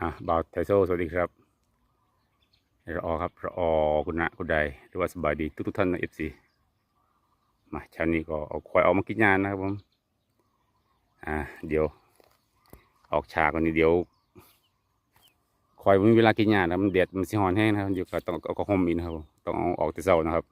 อะบ่าวไทโซสวัสดีครับรอครับรอคุณนะคุณใดหรือว่าสบายดีทุกทุกท่านนะเอฟซีมาเช้านี้ก็เอาควายออกมากินยานนะครับผมอ่าเดี๋ยว ออกฉากวันนี้เดี๋ยวควายมันมีเวลากินยานนะมันเด็ดมันสิหอนแห้งนะครับเดี๋ยวก็ต้องเอากระหอมอีกนะครับต้องเอาออกแต่เช้านะครับ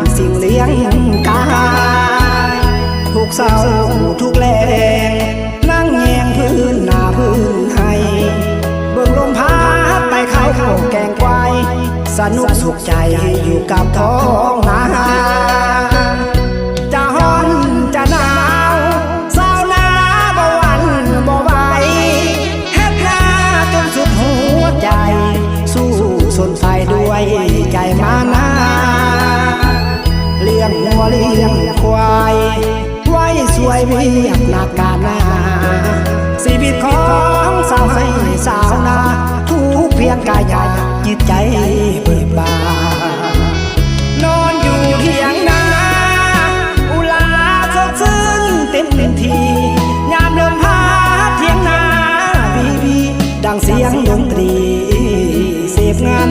เป็นสิ่งเลี้ยงกายทุกเศร้าทุกแรงนั่งแยงพื้นหน้าพื้นให้เบิ่งลมพัดไปเข้าแกงควายสนุกสุขใจอยู่กับท้องนา ว้สวยเวียบหนักการนาชีวิตของสาวให้สาวนาทุกเพียงกายใหญ่จิตใจเบิกบานนอนอยู่เถียงนาอุลาสดชื่นเต็มทียามลมพัดเถียงนาบีบีดังเสียงดนตรีเสพงาน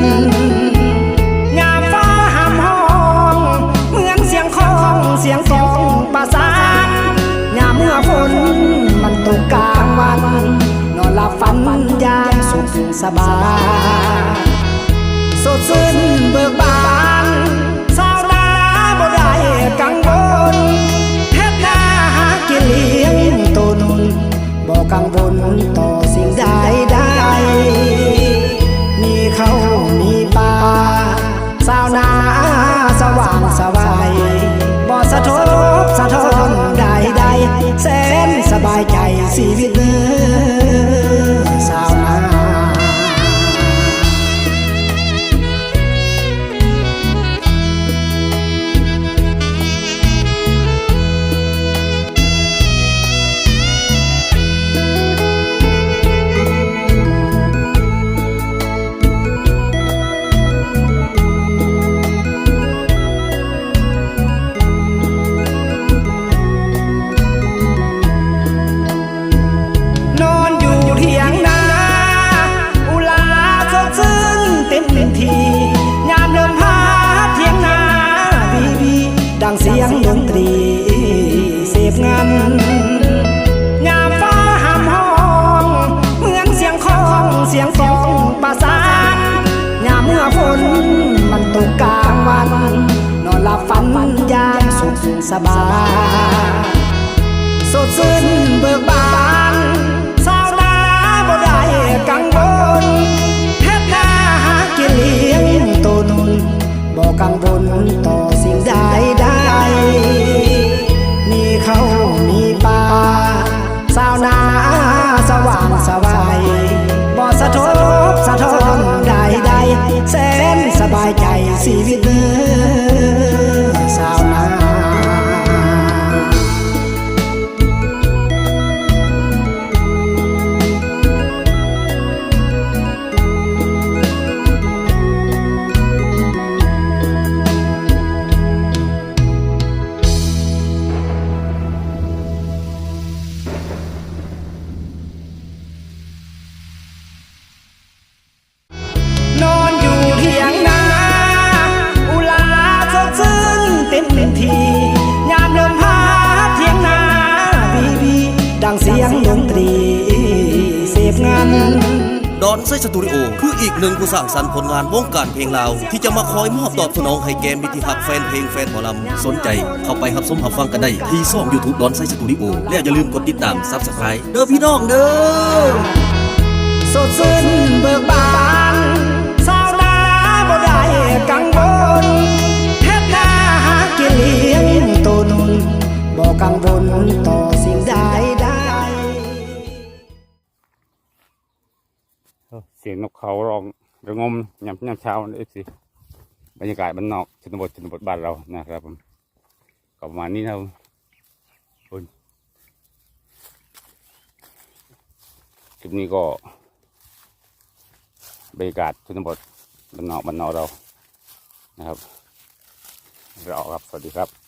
ฝันยามสุขสบายสดชื่นเบิกบานสาวนาบ่ได้กังวล เสียงดนตรีเสพงานงามฟ้าห้ามห้องเหมือนเสียงคองเสียงฟองประสานยามเมื่อฝนมันตกกลางวัน นอนหลับฝันยามสุขสบาย สดชื่นเบิกบาน ดังเสียงดนตรีเสพงานดอนไซสตูดิโอ คืออีกหนึ่งผู้สร้างสรรค์ผลงานวงการเพลงลาว ที่จะมาคอยมอบตอบสนองให้แกมิตรหักแฟนเพลงแฟนหมอลำ สนใจเข้าไปรับชมรับฟังกันได้ ที่ช่อง YouTube ดอนไซสตูดิโอ และอย่าลืมกดติดตามซับสไครต์เด้อพี่น้องเด้อสดชื่นเบิกบานสาวนาบ่ได้กังวล สียงนกเขาร้องระงมยามยามเช้าเอฟซีบรรยากาศบ้านนอกชนบทชนบทบ้านเรานะครับผมก็ประมาณนี้นะครับคุณคลิปนี้ก็บรรยากาศชนบทบ้านนอกบ้านนอกเรานะครับเราครับสวัสดีครับ